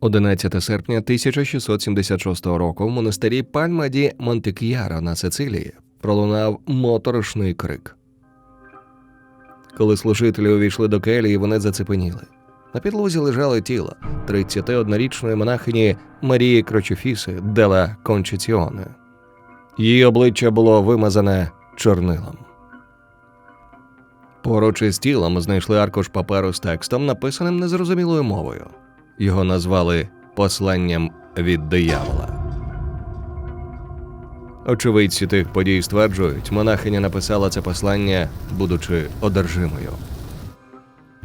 11 серпня 1676 року в монастирі Пальма ді Монтек'яро на Сицилії пролунав моторошний крик. Коли служителі увійшли до келії, вони зацепеніли. На підлозі лежало тіло 31-річної монахині Марії Крочофіси Дела Кончеціоне. Її обличчя було вимазане чорнилом. Поруч із тілом знайшли аркуш паперу з текстом, написаним незрозумілою мовою. Його назвали посланням від диявола. Очевидці тих подій стверджують, монахиня написала це послання, будучи одержимою.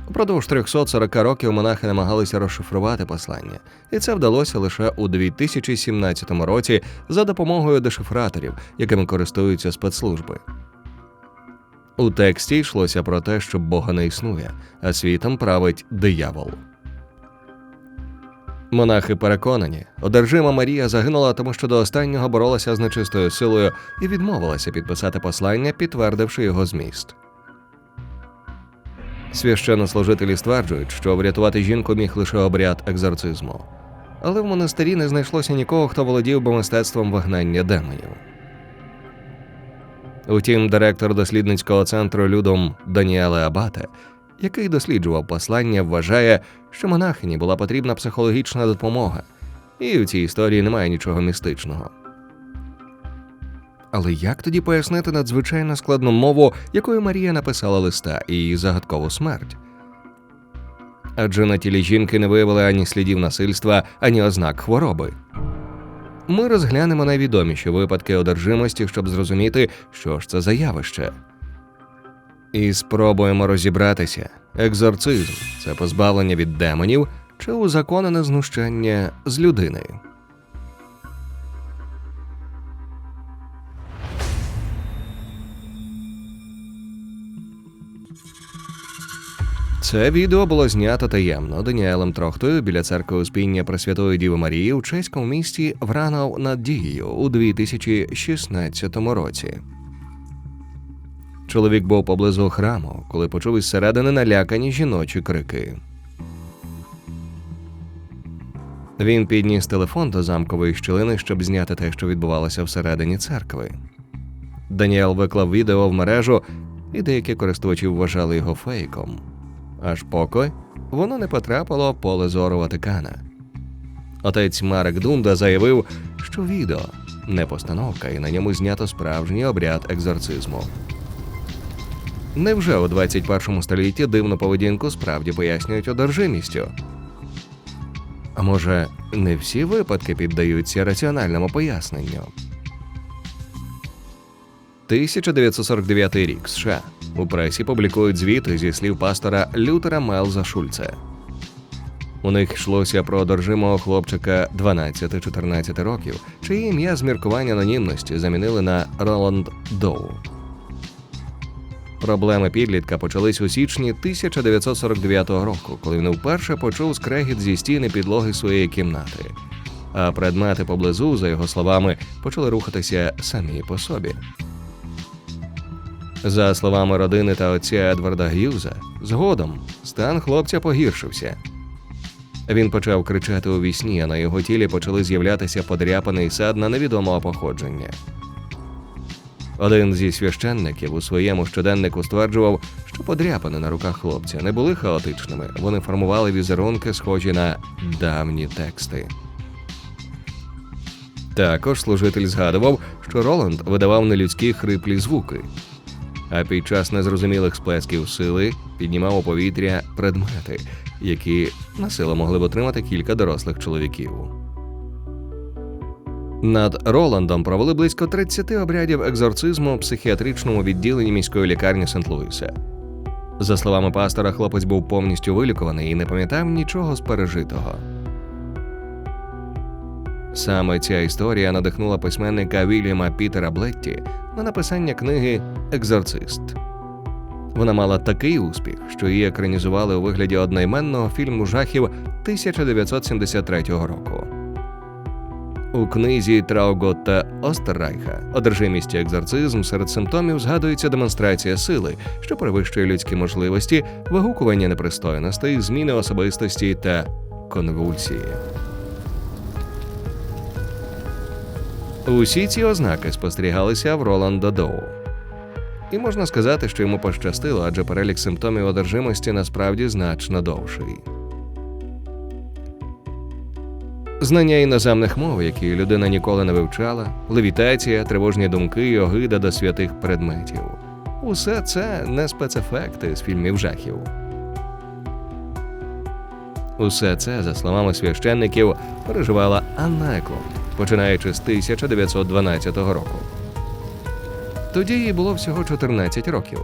Упродовж 340 років монахи намагалися розшифрувати послання, і це вдалося лише у 2017 році за допомогою дешифраторів, якими користуються спецслужби. У тексті йшлося про те, що Бога не існує, а світом править диявол. Монахи переконані, одержима Марія загинула, тому що до останнього боролася з нечистою силою і відмовилася підписати послання, підтвердивши його зміст. Священнослужителі стверджують, що врятувати жінку міг лише обряд екзорцизму. Але в монастирі не знайшлося нікого, хто володів би мистецтвом вигнання демонів. Утім, директор дослідницького центру Людом Даніеле Абате, який досліджував послання, вважає, що монахині була потрібна психологічна допомога, і в цій історії немає нічого містичного. Але як тоді пояснити надзвичайно складну мову, якою Марія написала листа і її загадкову смерть? Адже на тілі жінки не виявили ані слідів насильства, ані ознак хвороби. Ми розглянемо найвідоміші випадки одержимості, щоб зрозуміти, що ж це за явище. І спробуємо розібратися: екзорцизм це позбавлення від демонів чи узаконене знущання з людини. Це відео було знято таємно Даніелем Трохтою біля церкви Успіння Пресвятої Діви Марії у чеському місті Вранов над Дією у 2016 році. Чоловік був поблизу храму, коли почув із середини налякані жіночі крики. Він підніс телефон до замкової щілини, щоб зняти те, що відбувалося всередині церкви. Даніел виклав відео в мережу, і деякі користувачі вважали його фейком. Аж поки воно не потрапило в поле зору Ватикана. Отець Марек Дунда заявив, що відео не постановка, і на ньому знято справжній обряд екзорцизму. Невже у 21 столітті дивну поведінку справді пояснюють одержимістю? А може, не всі випадки піддаються раціональному поясненню? 1949 рік США. У пресі публікують звіти зі слів пастора Лютера Мелза Шульце. У них йшлося про одержимого хлопчика 12-14 років, чиє ім'я з міркування анонімності замінили на Роланд Доу. Проблеми підлітка почались у січні 1949 року, коли він вперше почув скрегіт зі стіни підлоги своєї кімнати. А предмети поблизу, за його словами, почали рухатися самі по собі. За словами родини та отця Едварда Г'юза, згодом стан хлопця погіршився. Він почав кричати у вісні, а на його тілі почали з'являтися подряпаний сад на невідомого походження. Один зі священників у своєму щоденнику стверджував, що подряпини на руках хлопця не були хаотичними, вони формували візерунки, схожі на давні тексти. Також служитель згадував, що Роланд видавав нелюдські хриплі звуки, а під час незрозумілих сплесків сили піднімав у повітря предмети, які на силу могли б отримати кілька дорослих чоловіків. Над Роландом провели близько 30 обрядів екзорцизму в психіатричному відділенні міської лікарні Сент-Луіса. За словами пастора, хлопець був повністю вилікуваний і не пам'ятав нічого з пережитого. Саме ця історія надихнула письменника Вільяма Пітера Блетті на написання книги Екзорцист. Вона мала такий успіх, що її екранізували у вигляді одноіменного фільму жахів 1973 року. У книзі Трауготта Остеррайха одержимість екзорцизм серед симптомів згадується демонстрація сили, що перевищує людські можливості, вигукування непристойностей, зміни особистості та конвульсії. Усі ці ознаки спостерігалися в Роланда Доу. І можна сказати, що йому пощастило, адже перелік симптомів одержимості насправді значно довший. Знання іноземних мов, які людина ніколи не вивчала, левітація, тривожні думки і огида до святих предметів. Усе це не спецефекти з фільмів жахів. Усе це, за словами священників, переживала Анна Еклунд, починаючи з 1912 року. Тоді їй було всього 14 років.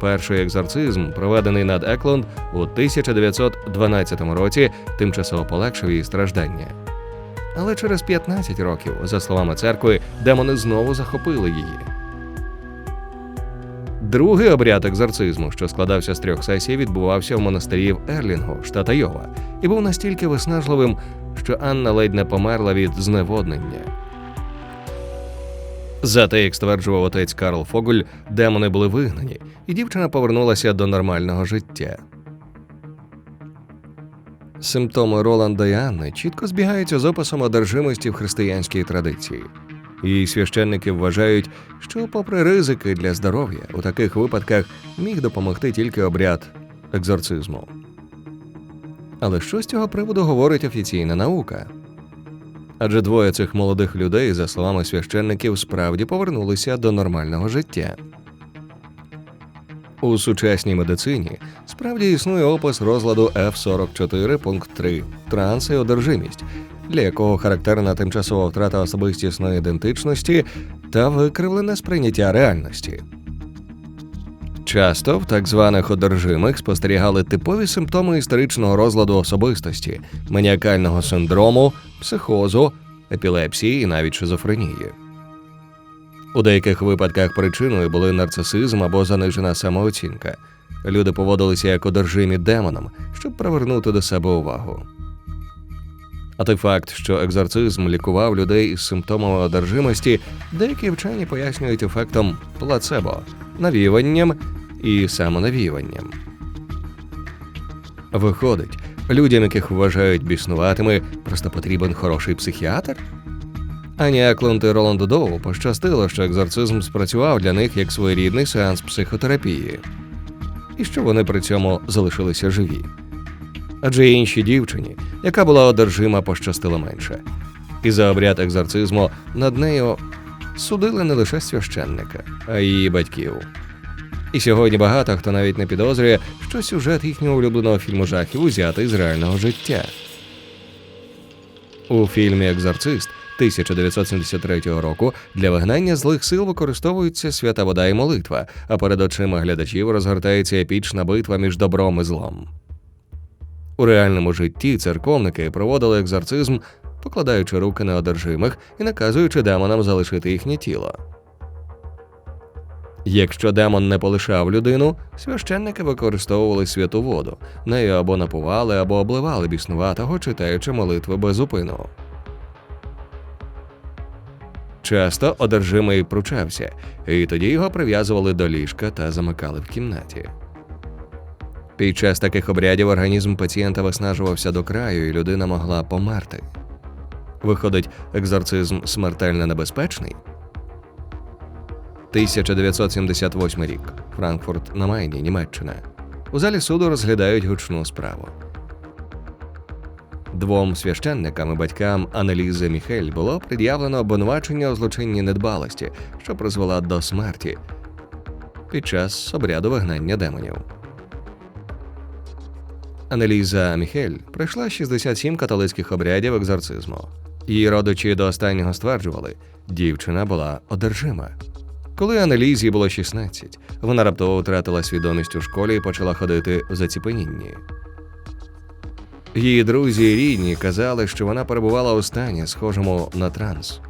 Перший екзорцизм, проведений над Еклунд у 1912 році, тимчасово полегшив її страждання. Але через 15 років, за словами церкви, демони знову захопили її. Другий обряд екзорцизму, що складався з трьох сесій, відбувався в монастирі в Ерлінгу, штата Йова, і був настільки виснажливим, що Анна ледь не померла від зневоднення. Зате, як стверджував отець Карл Фогуль, демони були вигнані, і дівчина повернулася до нормального життя. Симптоми Роланда і Анни чітко збігаються з описом одержимості в християнській традиції. І священники вважають, що, попри ризики для здоров'я, у таких випадках міг допомогти тільки обряд екзорцизму. Але що з цього приводу говорить офіційна наука? Адже двоє цих молодих людей, за словами священників, справді повернулися до нормального життя. У сучасній медицині справді існує опис розладу F44 пункт 3 транс і одержимість, для якого характерна тимчасова втрата особистісної ідентичності та викривлене сприйняття реальності. Часто в так званих одержимих спостерігали типові симптоми історичного розладу особистості, маніакального синдрому, психозу, епілепсії і навіть шизофренії. У деяких випадках причиною були нарцисизм або занижена самооцінка. Люди поводилися як одержимі демоном, щоб привернути до себе увагу. А той факт, що екзорцизм лікував людей із симптомами одержимості, деякі вчені пояснюють ефектом плацебо, навіюванням і самонавіюванням. Виходить, людям, яких вважають біснуватими, просто потрібен хороший психіатр? Ані Еклунд і Роланду Доу пощастило, що екзорцизм спрацював для них як своєрідний сеанс психотерапії, і що вони при цьому залишилися живі. Адже іншій дівчині, яка була одержима, пощастило менше. І за обряд екзорцизму над нею судили не лише священника, а й її батьків. І сьогодні багато хто навіть не підозрює, що сюжет їхнього улюбленого фільму жахів узятий з реального життя. У фільмі Екзорцист 1973 року для вигнання злих сил використовується свята вода і молитва, а перед очима глядачів розгортається епічна битва між добром і злом. У реальному житті церковники проводили екзорцизм, покладаючи руки на одержимих і наказуючи демонам залишити їхнє тіло. Якщо демон не полишав людину, священники використовували святу воду, нею або напували, або обливали біснуватого, читаючи молитви без зупину. Часто одержимий пручався, і тоді його прив'язували до ліжка та замикали в кімнаті. Під час таких обрядів організм пацієнта виснажувався до краю, і людина могла померти. Виходить, екзорцизм смертельно небезпечний. 1978 рік. Франкфурт на Майні, Німеччина. У залі суду розглядають гучну справу. Двом священникам і батькам Анелізи Міхель було пред'явлено обвинувачення у злочинній недбалості, що призвела до смерті під час обряду вигнання демонів. Анеліза Міхель пройшла 67 католицьких обрядів екзорцизму. Її родичі до останнього стверджували, дівчина була одержима. Коли Анелізі було 16, вона раптово втратила свідомість у школі і почала ходити в заціпенінні. Її друзі і рідні казали, що вона перебувала у стані, схожому на транс.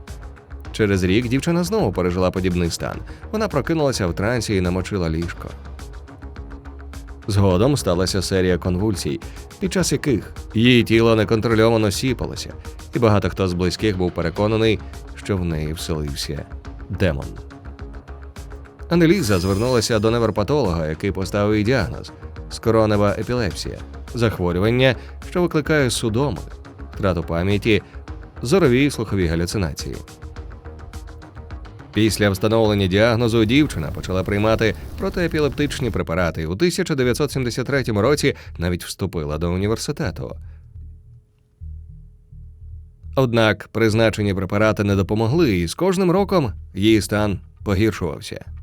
Через рік дівчина знову пережила подібний стан. Вона прокинулася в трансі і намочила ліжко. Згодом сталася серія конвульсій, під час яких її тіло неконтрольовано сіпалося, і багато хто з близьких був переконаний, що в неї вселився демон. Анеліза звернулася до невропатолога, який поставив їй діагноз скоронева епілепсія. захворювання, що викликає судоми, втрату пам'яті, зорові слухові галюцинації. Після встановлення діагнозу дівчина почала приймати протиепілептичні препарати. У 1973 році навіть вступила до університету. Однак призначені препарати не допомогли, і з кожним роком її стан погіршувався.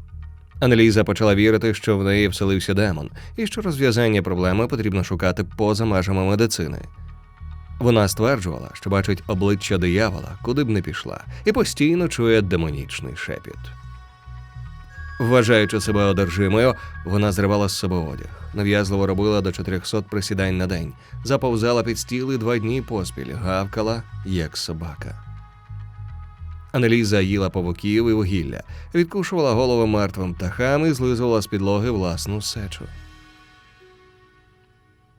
Аналіза почала вірити, що в неї вселився демон, і що розв'язання проблеми потрібно шукати поза межами медицини. Вона стверджувала, що бачить обличчя диявола, куди б не пішла, і постійно чує демонічний шепіт. Вважаючи себе одержимою, вона зривала з себе одяг, нав'язливо робила до 400 присідань на день, заповзала під стіл два дні поспіль, гавкала, як собака. Аналіза їла павуків і вугілля, відкушувала голови мертвим птахам і злизувала з підлоги власну сечу.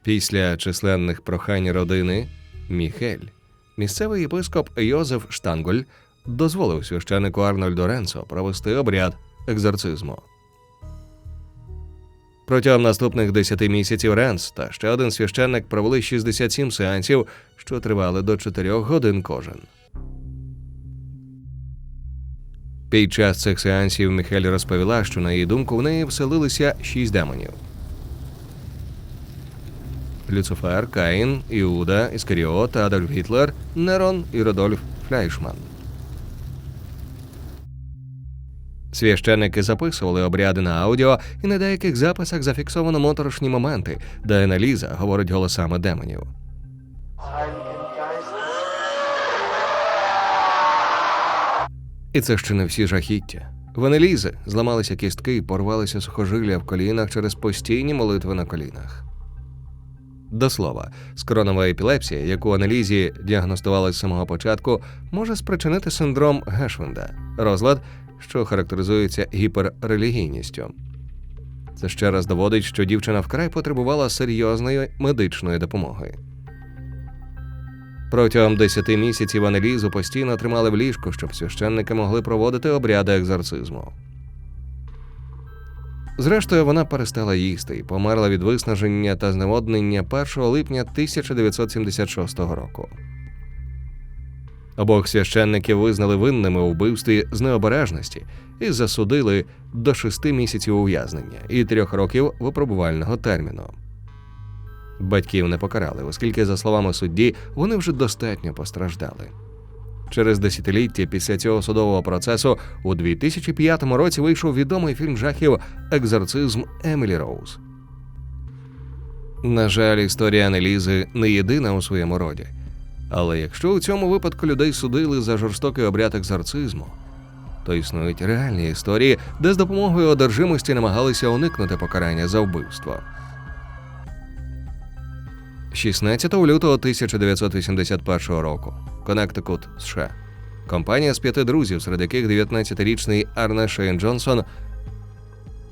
Після численних прохань родини Міхель, місцевий єпископ Йозеф Штанголь дозволив священнику Арнольду Ренцо провести обряд екзорцизму. Протягом наступних 10 місяців Ренс та ще один священник провели 67 сеансів, що тривали до 4 годин кожен. Під час цих сеансів Міхель розповіла, що на її думку в неї вселилися шість демонів. Люцифер, Каїн, Іуда, Іскаріот, Адольф Гітлер, Нерон і Родольф Фляйшман. Священники записували обряди на аудіо, і на деяких записах зафіксовано моторошні моменти, де аналіза говорить голосами демонів. І це ще не всі жахіття. В Анелізи зламалися кістки і порвалися сухожилля в колінах через постійні молитви на колінах. До слова, скронова епілепсія, яку аналізі діагностували з самого початку, може спричинити синдром Гешвінда, розлад, що характеризується гіперрелігійністю. Це ще раз доводить, що дівчина вкрай потребувала серйозної медичної допомоги. Протягом 10 місяців аналізу постійно тримали в ліжку, щоб священники могли проводити обряди екзорцизму. Зрештою, вона перестала їсти і померла від виснаження та зневоднення 1 липня 1976 року. Обох священників визнали винними у вбивстві з необережності і засудили до шести місяців ув'язнення і трьох років випробувального терміну. Батьків не покарали, оскільки, за словами судді, вони вже достатньо постраждали. Через десятиліття після цього судового процесу у 2005 році вийшов відомий фільм жахів Екзорцизм Емілі Роуз. На жаль, історія Анелізи не єдина у своєму роді. Але якщо у цьому випадку людей судили за жорстокий обряд екзорцизму, то існують реальні історії, де з допомогою одержимості намагалися уникнути покарання за вбивство. 16 лютого 1981 року. Коннектикут, США. Компанія з п'яти друзів, серед яких 19-річний Арне Шейн Джонсон,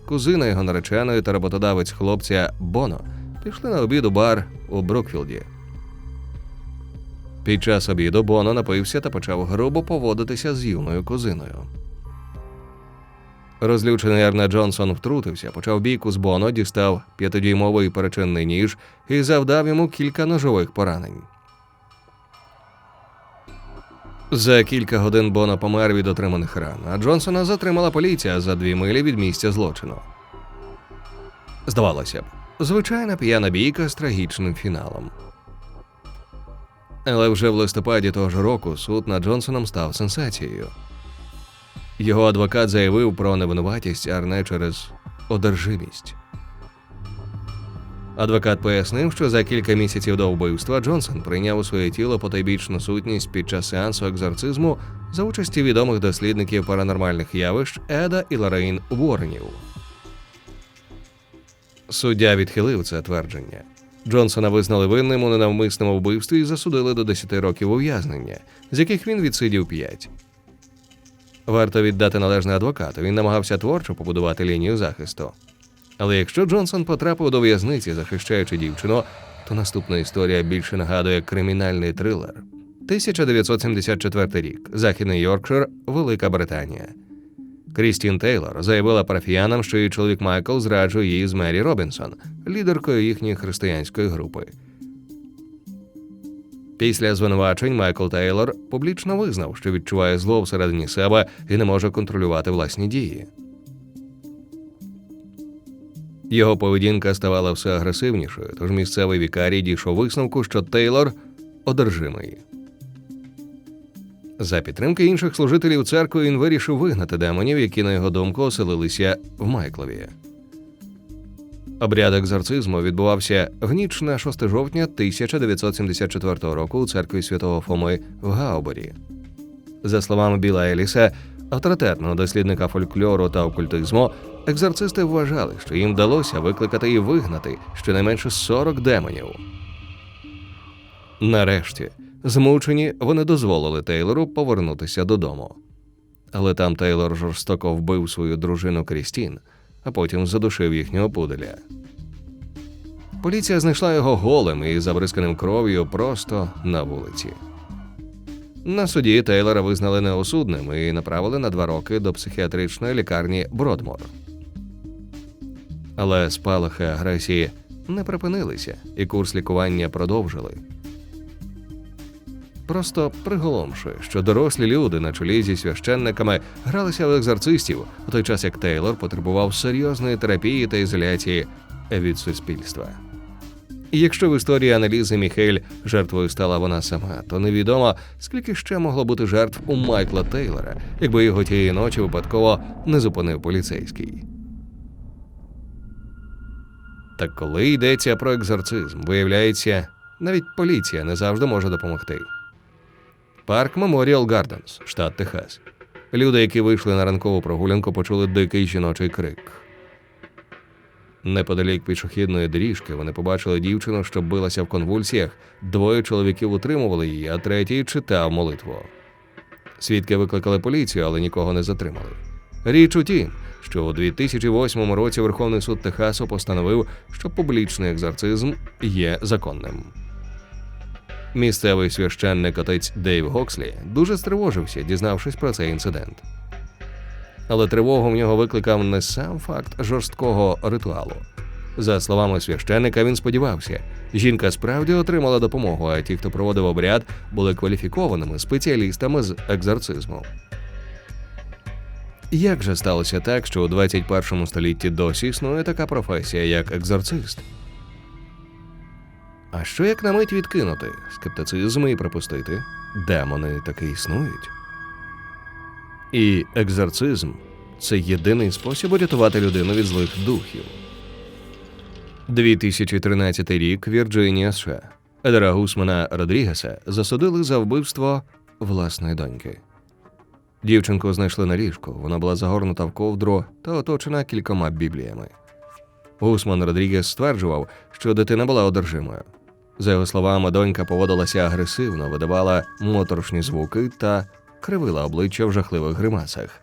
кузина його нареченої та роботодавець хлопця Боно, пішли на обід у бар у Брукфілді. Під час обіду Боно напився та почав грубо поводитися з юною кузиною. Розлючений Арне Джонсон втрутився, почав бійку з Боно, дістав п'ятидюймовий перечинний ніж і завдав йому кілька ножових поранень. За кілька годин Боно помер від отриманих ран, а Джонсона затримала поліція за дві милі від місця злочину. Здавалося б, звичайна п'яна бійка з трагічним фіналом. Але вже в листопаді того ж року суд над Джонсоном став сенсацією. Його адвокат заявив про невинуватість Арне через одержимість. Адвокат пояснив, що за кілька місяців до вбивства Джонсон прийняв у своє тіло потайбічну сутність під час сеансу екзорцизму за участі відомих дослідників паранормальних явищ Еда і Лорейн Уорренів. Суддя відхилив це твердження. Джонсона визнали винним у ненавмисному вбивстві і засудили до 10 років ув'язнення, з яких він відсидів 5. Варто віддати належне адвокату. Він намагався творчо побудувати лінію захисту. Але якщо Джонсон потрапив до в'язниці, захищаючи дівчину, то наступна історія більше нагадує кримінальний трилер. 1974 рік. Західний Йоркшир, Велика Британія. Крістін Тейлор заявила парафіянам, що її чоловік Майкл зраджує її з Мері Робінсон, лідеркою їхньої християнської групи. Після звинувачень Майкл Тейлор публічно визнав, що відчуває зло всередині себе і не може контролювати власні дії. Його поведінка ставала все агресивнішою, тож місцевий вікарій дійшов висновку, що Тейлор одержимий. За підтримки інших служителів церкви він вирішив вигнати демонів, які, на його думку, оселилися в Майклові. Обряд екзорцизму відбувався в ніч на 6 жовтня 1974 року у церкві святого Фоми в Гауборі. За словами Біла Еліса, авторитетного дослідника фольклору та окультизму, екзорцисти вважали, що їм вдалося викликати і вигнати щонайменше 40 демонів. Нарешті, змучені, вони дозволили Тейлору повернутися додому. Але там Тейлор жорстоко вбив свою дружину Крістін, а потім задушив їхнього пуделя. Поліція знайшла його голим і забризканим кров'ю просто на вулиці. На суді Тейлора визнали неосудним і направили на два роки до психіатричної лікарні Бродмор. Але спалахи агресії не припинилися, і курс лікування продовжили. Просто приголомшує, що дорослі люди на чолі зі священниками гралися в екзорцистів, у той час як Тейлор потребував серйозної терапії та ізоляції від суспільства. І якщо в історії аналізи Міхель жертвою стала вона сама, то невідомо, скільки ще могло бути жертв у Майкла Тейлора, якби його тієї ночі випадково не зупинив поліцейський. Так коли йдеться про екзорцизм, виявляється, навіть поліція не завжди може допомогти. Парк Меморіал Гарденс, штат Техас. Люди, які вийшли на ранкову прогулянку, почули дикий жіночий крик. Неподалік пішохідної доріжки вони побачили дівчину, що билася в конвульсіях. Двоє чоловіків утримували її, а третій читав молитву. Свідки викликали поліцію, але нікого не затримали. Річ у тім, що у 2008 році Верховний суд Техасу постановив, що публічний екзорцизм є законним. Місцевий священник отець Дейв Гокслі дуже стривожився, дізнавшись про цей інцидент. Але тривогу в нього викликав не сам факт жорсткого ритуалу. За словами священника, він сподівався, жінка справді отримала допомогу, а ті, хто проводив обряд, були кваліфікованими спеціалістами з екзорцизму. Як же сталося так, що у 21 столітті досі існує така професія, як екзорцист? А що як на мить відкинути скептицизм і припустити, демони таки існують? І екзорцизм це єдиний спосіб урятувати людину від злих духів. 2013 рік Вірджинія США. Едера Гусмана Родрігеса засудили за вбивство власної доньки. Дівчинку знайшли на ліжку. Вона була загорнута в ковдру та оточена кількома бібліями. Гусман Родрігес стверджував, що дитина була одержимою. За його словами, донька поводилася агресивно, видавала моторошні звуки та кривила обличчя в жахливих гримасах.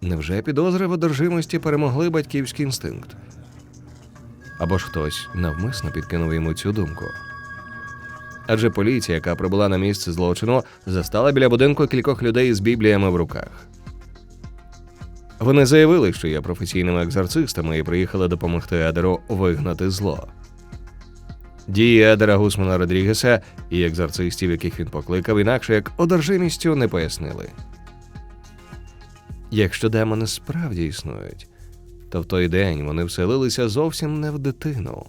Невже підозри в одержимості перемогли батьківський інстинкт? Або ж хтось навмисно підкинув йому цю думку? Адже поліція, яка прибула на місце злочину, застала біля будинку кількох людей з бібліями в руках. Вони заявили, що є професійними екзорцистами і приїхали допомогти Едеру вигнати зло. Дії Едера Гусмана Родрігеса і екзорцистів, яких він покликав, інакше як одержимістю не пояснили. Якщо демони справді існують, то в той день вони вселилися зовсім не в дитину.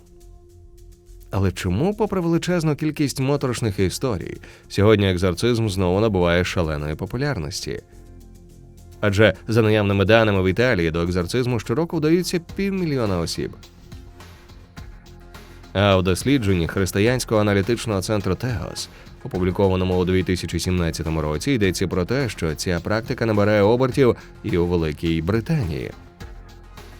Але чому, попри величезну кількість моторошних історій, сьогодні екзорцизм знову набуває шаленої популярності? Адже за наявними даними в Італії до екзорцизму щороку вдаються півмільйона осіб. А в дослідженні Християнського аналітичного центру Теос, опублікованому у 2017 році, йдеться про те, що ця практика набирає обертів і у Великій Британії.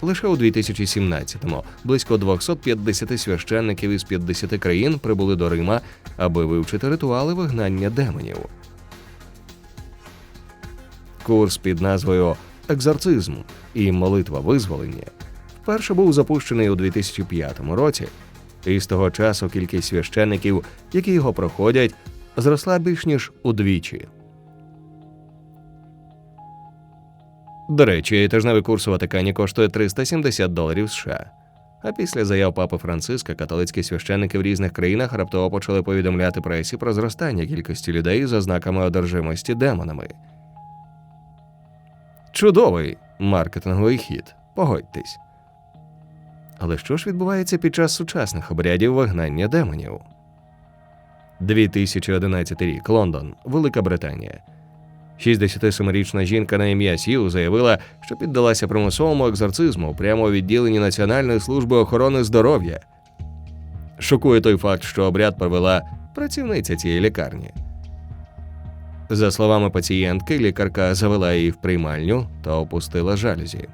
Лише у 2017-му близько 250 священників із 50 країн прибули до Рима, аби вивчити ритуали вигнання демонів. Курс під назвою Екзорцизм і молитва визволення вперше був запущений у 2005 році, і з того часу кількість священників, які його проходять, зросла більш ніж удвічі. До речі, тижневий курс у Ватикані коштує 370 доларів США. А після заяв папи Франциска католицькі священники в різних країнах раптово почали повідомляти пресі про зростання кількості людей з ознаками одержимості демонами. Чудовий маркетинговий хід, погодьтесь. Але що ж відбувається під час сучасних обрядів вигнання демонів? 2011 рік, Лондон, Велика Британія. 67-річна жінка на ім'я Сью заявила, що піддалася примусовому екзорцизму прямо у відділенні Національної служби охорони здоров'я. Шокує той факт, що обряд провела працівниця цієї лікарні. За словами пацієнтки, лікарка завела її в приймальню та опустила жалюзі.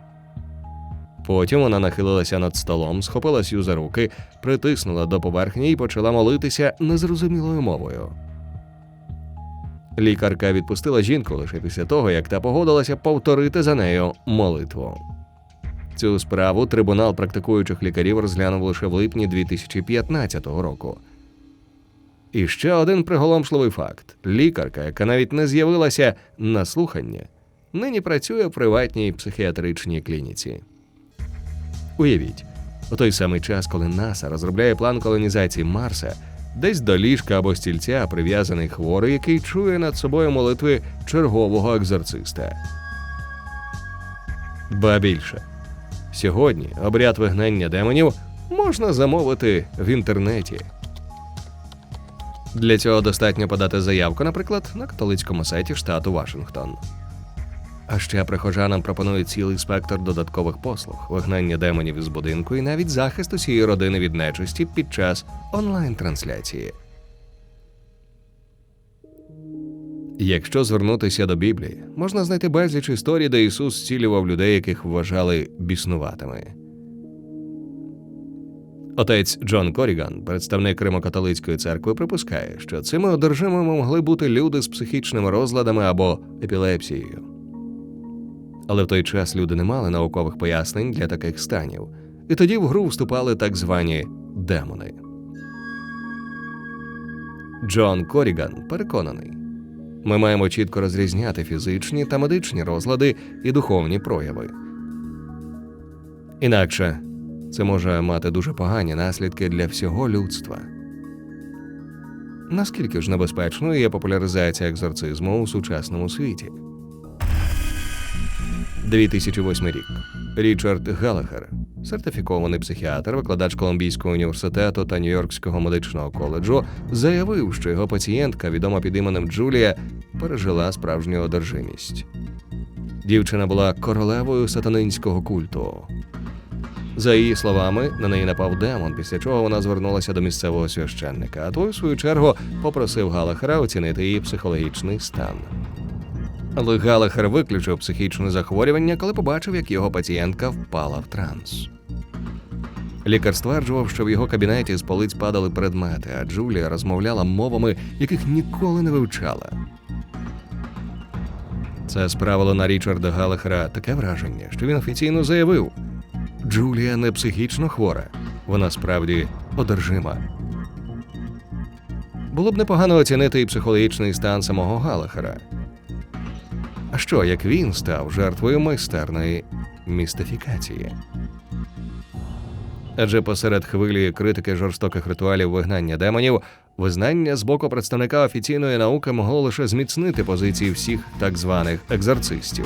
Потім вона нахилилася над столом, схопила Сью за руки, притиснула до поверхні і почала молитися незрозумілою мовою. Лікарка відпустила жінку лише після того, як та погодилася повторити за нею молитву. Цю справу трибунал практикуючих лікарів розглянув лише в липні 2015 року. І ще один приголомшливий факт: лікарка, яка навіть не з'явилася на слухання, нині працює в приватній психіатричній клініці. Уявіть, у той самий час, коли НАСА розробляє план колонізації Марса, десь до ліжка або стільця прив'язаний хворий, який чує над собою молитви чергового екзорциста. Ба більше. Сьогодні обряд вигнання демонів можна замовити в інтернеті. Для цього достатньо подати заявку, наприклад, на католицькому сайті штату Вашингтон. А ще прихожанам пропонують цілий спектр додаткових послуг, вигнання демонів із будинку і навіть захист усієї родини від нечисті під час онлайн-трансляції. Якщо звернутися до Біблії, можна знайти безліч історій, де Ісус зцілював людей, яких вважали біснуватими. Отець Джон Коріган, представник Римокатолицької церкви, припускає, що цими одержимими могли бути люди з психічними розладами або епілепсією. Але в той час люди не мали наукових пояснень для таких станів, і тоді в гру вступали так звані демони. Джон Коріган переконаний, ми маємо чітко розрізняти фізичні та медичні розлади і духовні прояви. Інакше це може мати дуже погані наслідки для всього людства. Наскільки ж небезпечною є популяризація екзорцизму у сучасному світі? 2008 рік. Річард Галахер, сертифікований психіатр, викладач Колумбійського університету та Нью-Йоркського медичного коледжу, заявив, що його пацієнтка, відома під іменем Джулія, пережила справжню одержимість. Дівчина була королевою сатанинського культу. За її словами, на неї напав демон, після чого вона звернулася до місцевого священника, а той, в свою чергу, попросив Галахера оцінити її психологічний стан. Але Галахер виключив психічне захворювання, коли побачив, як його пацієнтка впала в транс. Лікар стверджував, що в його кабінеті з полиць падали предмети, а Джулія розмовляла мовами, яких ніколи не вивчала. Це справило на Річарда Галахера таке враження, що він офіційно заявив: Джулія не психічно хвора, вона справді одержима. Було б непогано оцінити і психологічний стан самого Галахера. Що, як він став жертвою майстерної містифікації? Адже посеред хвилі критики жорстоких ритуалів вигнання демонів, визнання з боку представника офіційної науки могло лише зміцнити позиції всіх так званих екзорцистів.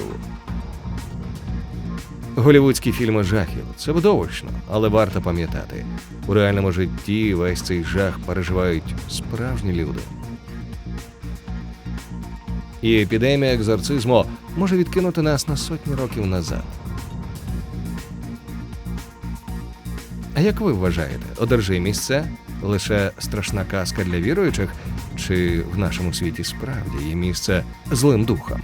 Голівудські фільми жахів це видовищно, але варто пам'ятати, у реальному житті весь цей жах переживають справжні люди. І епідемія екзорцизму може відкинути нас на сотні років назад. А як ви вважаєте, одержимість це лише страшна казка для віруючих, чи в нашому світі справді є місце злим духам?